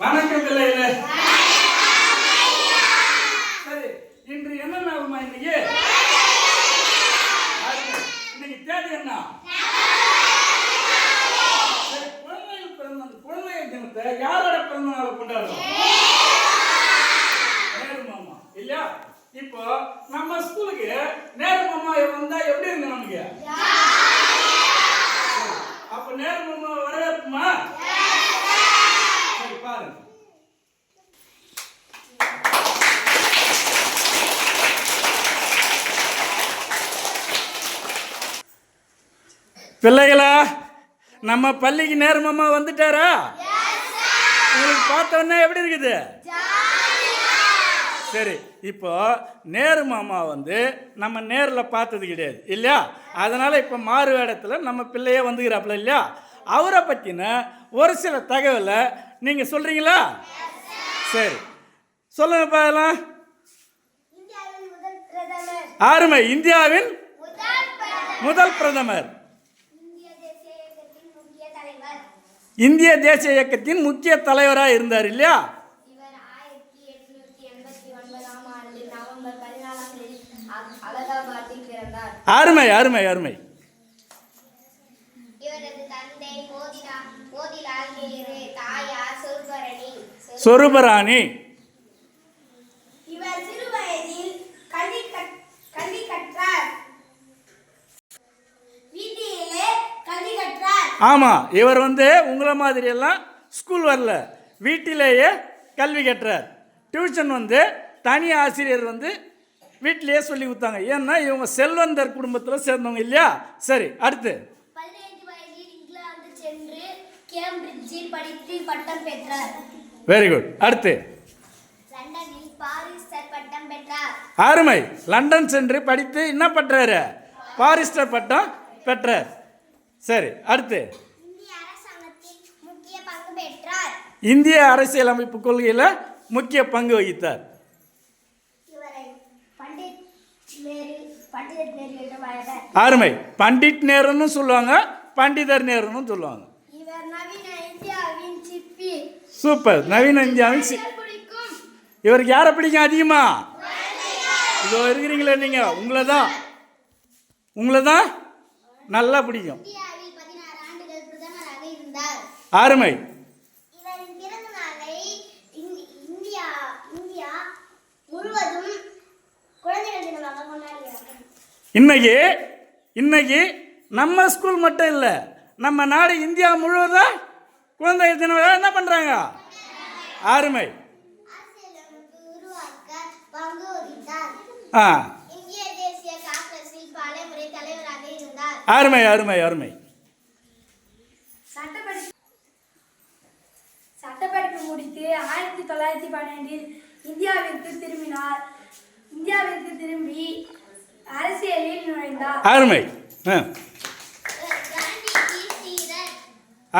வணக்கம் பிள்ளைகளே சரி இன்று என்ன நாகுமா இன்னைக்கு? இன்னைக்கு தேதி என்ன? சரி, குழந்தைகள் பிறந்த குழந்தைகள் தினத்தை யாரோட பிறந்த நாள் கொண்டாடுறோம்? நேரு மாமா இல்லையா? இப்போ நம்ம ஸ்கூலுக்கு நேரு மாமா வந்தா எப்படி இருக்கு நமக்கு அப்ப நேரு மாமா வரவேற்புமா சரி பாருங்க பிள்ளைகளா நம்ம பள்ளிக்கு நேர்மமா வந்துட்டாரா? உங்களுக்கு பார்த்த உடனே எப்படி இருக்குது? சரி இப்போ நேரு மாமா வந்து நம்ம நேரில் பார்த்தது கிடையாது இல்லையா? அதனால இப்போ மாறு வேடத்தில் நம்ம பிள்ளையே வந்துக்கிறாப்புல இல்லையா? அவரை பற்றின ஒரு சில தகவலை நீங்கள் சொல்கிறீங்களா சரி சொல்லுங்க பாக்கலாம் இந்தியாவின் முதல் பிரதமர். ஆறுமை இந்தியாவின் முதல் பிரதமர் முதல் பிரதமர் இந்திய தேசிய இயக்கத்தின் முக்கிய தலைவர் இந்திய தேசிய இயக்கத்தின் முக்கிய தலைவராக இருந்தார் இல்லையா? இவர் ஆயிரத்தி எட்நூத்தி எண்பத்தி ஒன்பதாம் ஆண்டு நவம்பர் பதினாலாம் தேதி அ- அலகாபாத்தில் பிறந்தார் அருமை அருமை அருமை இவரது தந்தை மோதிலா மோதிலால் நேரு தாயார் சொர்பரணி சொருபராணி இவர் சிறு வயதில் கல்வி கற்- கல்வி கற்றார் வீட்டிலே கல்வி கற்றார் ஆமாம் இவர் வந்து உங்களை மாதிரியெல்லாம் ஸ்கூல் வரல. வீட்டிலேயே கல்வி கற்றார். டியூஷன் வந்து தனி ஆசிரியர் வந்து வீட்டிலேயே சொல்லி கொடுத்தாங்க. ஏன்னா இவங்க செல்வந்தர் குடும்பத்தில் சேர்ந்தவங்க இல்லையா? சரி அடுத்து. வெரி குட் அடுத்து. அருமை. லண்டன் சென்று படித்து என்ன பண்றாரு? பாரிஸ்டர் பட்டம் பெற்றார். சரி அடுத்து. இந்திய இந்திய அரசியலமைப்பு கொள்கையில் முக்கிய பங்கு வகித்தார். அருமை. பண்டிட் நேருன்னு சொல்லுவாங்க பண்டிதர் நேருன்னு சொல்லுவாங்க. சூப்பர். நவீன இந்தியாவின் இவருக்கு யாரை பிடிக்கும் அதிகமா? இதோ இருக்கிறீங்களே நீங்கள் உங்களை தான் உங்களை தான் நல்லா பிடிக்கும். அருமை கொண்டாடுகிறார்கள். இன்னைக்கு இன்னைக்கு நம்ம ஸ்கூல் மட்டும் இல்லை நம்ம நாடு இந்தியா முழுவதும் குழந்தைகள் தின விழா என்ன பண்ணுறாங்க அருமை வகித்தார். ஆ இந்திய தேசிய காங்கிரஸில் பல முறை தலைவராக இருந்தார் அருமை அருமை அருமை. சட்டப்படி சட்டப்படிப்பு முடித்து ஆயிரத்தி தொள்ளாயிரத்தி பன்னெண்டில் இந்தியாவிற்கு திரும்பினார். இந்தியாவிற்கு திரும்பி அரசியலில் நுழைந்தார். அருமை.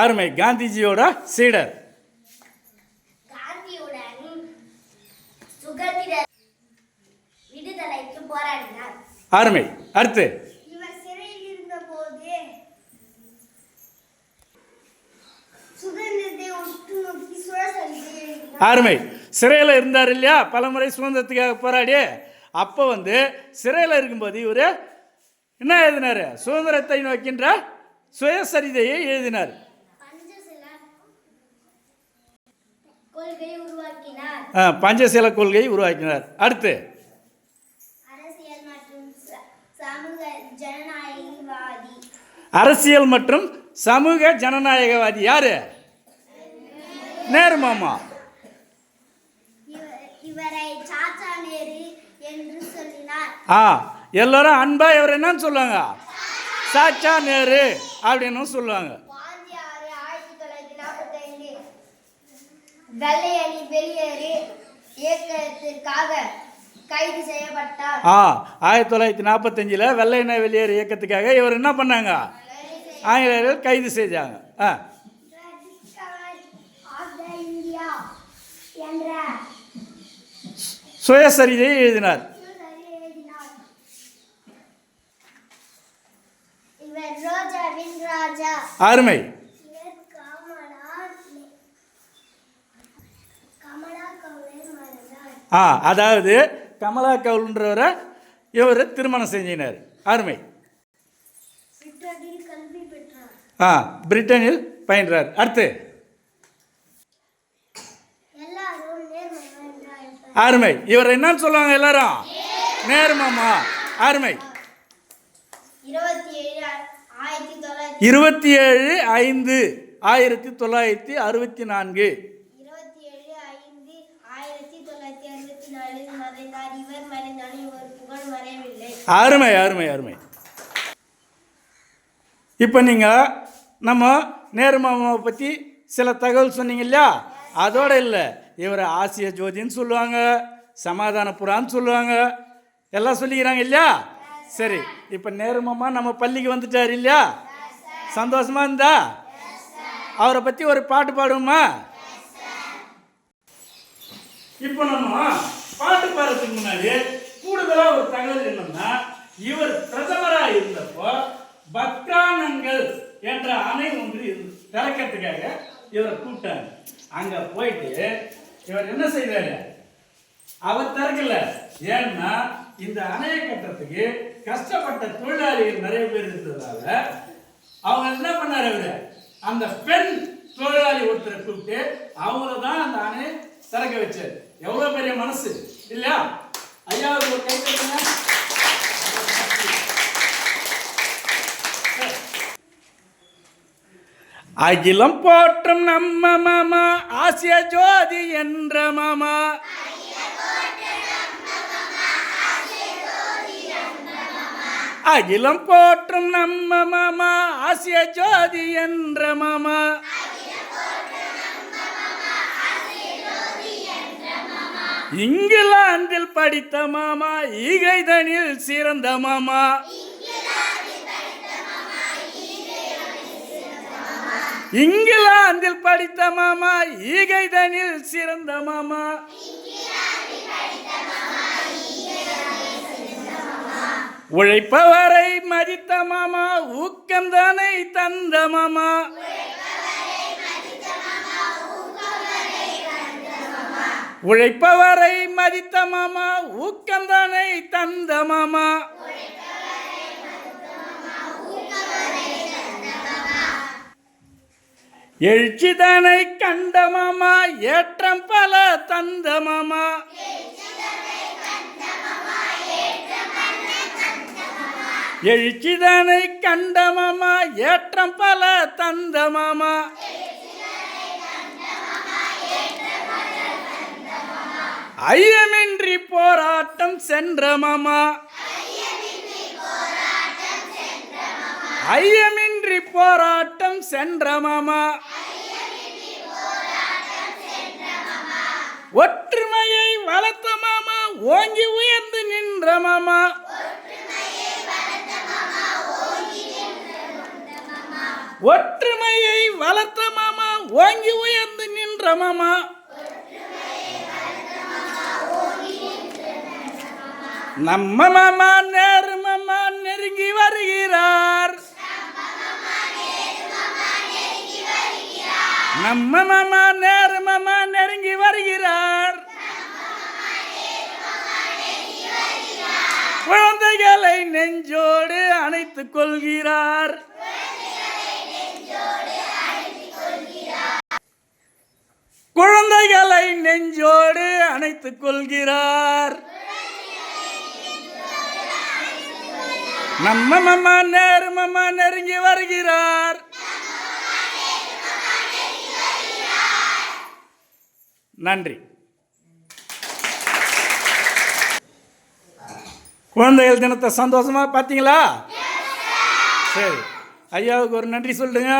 அருமை. காந்திஜியோட சீடர். அருமை. அடுத்து இவர் சிறையில் இருந்தபோது சுதந்திரத்தை உற்று நோக்கி சுழற்சி எழுதினார் அருமை. சிறையில் இருந்தார் இல்லையா? பலமுறை சுதந்திரத்துக்காக போராடி அப்போ வந்து சிறையில் இருக்கும்போது இவர் என்ன எழுதினார்? சுதந்திரத்தை நோக்கின்ற சுயசரிதையை எழுதினார். பஞ்சசில கொள்கையை உருவாக்கினார். அடுத்து. அரசியல் மற்றும் ச- சமூக ஜனநாயகவாதி. அரசியல் மற்றும் சமூக ஜனநாயகவாதி யாரு? நேரு மாமா இவர்- இவரை சாச்சா நேரு என்று சொல்லினார் ஆ எல்லாரும் அன்பா இவர் என்னன்னு சொல்லுவாங்க. சாச்சா நேரு அப்படின்னு சொல்லுவாங்க. வெள்ளை அணி வெளியேறி இயக்கத்திற்காக கைது செய்யப்பட்டார். ஆ ஆயிரத்தி தொள்ளாயிரத்தி நாற்பத்தஞ்சில் வெள்ளையனை வெளியேறு இயக்கத்துக்காக இவர் என்ன பண்ணாங்க? ஆங்கிலேயர்கள் கைது செஞ்சாங்க. ஆ. டிஸ்கவரி ஆஃப் த இந்தியா என்ற சுயசரிதையை எழுதினார் சுயசரி எழுதினார். அருமை ஆ அதாவது கமலா கவுல்ன்றவரை இவர் திருமணம் செஞ்சினார். அருமை ஆ பிரிட்டனில் பயின்றார். அடுத்து. அருமை இவர் என்னன்னு சொல்லுவாங்க எல்லாரும்? நேர்மாமா. அருமை இருபத்தி ஏழு இருபத்தி ஏழு ஐந்து ஆயிரத்தி தொள்ளாயிரத்தி அறுபத்தி நான்கு. அருமை அருமை அருமை. இப்போ நீங்கள் நம்ம நேருமாமாவை பற்றி சில தகவல் சொன்னீங்க இல்லையா? அதோட இல்லை. இவர் ஆசிய ஜோதின்னு சொல்லுவாங்க சமாதான புறான்னு சொல்லுவாங்க. எல்லாம் சொல்லிக்கிறாங்க இல்லையா? சரி இப்போ நேர்மமாக நம்ம பள்ளிக்கு வந்துட்டார் இல்லையா? சந்தோஷமா இருந்தா? அவரை பற்றி ஒரு பாட்டு பாடுவோமா? இப்போ நம்ம பாட்டு பாடுறதுக்கு முன்னாடி கூடுதலாக ஒரு தகவல் என்னன்னா இவர் பிரதமராக இருந்தப்போ பக்ரானங்கள் என்ற அணை ஒன்று திறக்கிறதுக்காக இவரை கூப்பிட்டாங்க. அங்கே போயிட்டு இவர் என்ன செய்தாரு? அவர் திறக்கல. ஏன்னா இந்த அணையை கட்டுறதுக்கு கஷ்டப்பட்ட தொழிலாளிகள் நிறைய பேர் இருந்ததால அவங்க என்ன பண்ணார் அவரு? அந்த பெண் தொழிலாளி ஒருத்தரை கூப்பிட்டு அவங்கள தான் அந்த அணையை திறக்க வச்சார். எவ்வளோ பெரிய மனசு இல்லையா? ஐயா ஒரு கை அகிலம் போற்றும் நம்ம மாமா ஆசிய ஜோதி என்ற மாமா. அகிலம் போற்றும் நம்ம மாமா ஆசிய ஜோதி என்ற மாமா. இங்கிலாந்தில் படித்த மாமா ஈகைதனில் சிறந்த மாமா. இங்கிலாந்தில் படித்த மாமா ஈகைதனில் சிறந்த மாமா. உழைப்பவரை மதித்த மாமா ஊக்கம் தானே தந்த மாமா. உழைப்பவரை மதித்த மாமா ஊக்கம் தானே தந்த மாமா. எழுச்சி தானே கண்ட மாமா ஏற்றம் பல தந்த மாமா. எழுச்சிதனை கண்ட மாமா ஏற்றம் பல தந்த மாமா. ஐயமின்றி போராட்டம் சென்ற மாமா. ஐயமின்றி போராட்டம் சென்ற மாமா. ஒற்றுமையை வளர்த்த மாமா ஓங்கி உயர்ந்து நின்ற ஒற்றுமையை வளர்த்த மாமா ஓங்கி உயர்ந்து நின்ற மாமா. நம்ம மாமா நேரு மாமா நெருங்கி வருகிறார். நம்ம மாமா நேரு மாமா நெருங்கி வருகிறார். குழந்தைகளை நெஞ்சோடு அணைத்துக் கொள்கிறார். குழந்தைகளை நெஞ்சோடு அணைத்துக் கொள்கிறார். நம்ம மம்மா நேரு மாமா நெருங்கி வருகிறார். நன்றி. குழந்தைகள் தினத்தை சந்தோஷமா பார்த்தீங்களா? சரி. ஐயாவுக்கு ஒரு நன்றி சொல்லுங்க.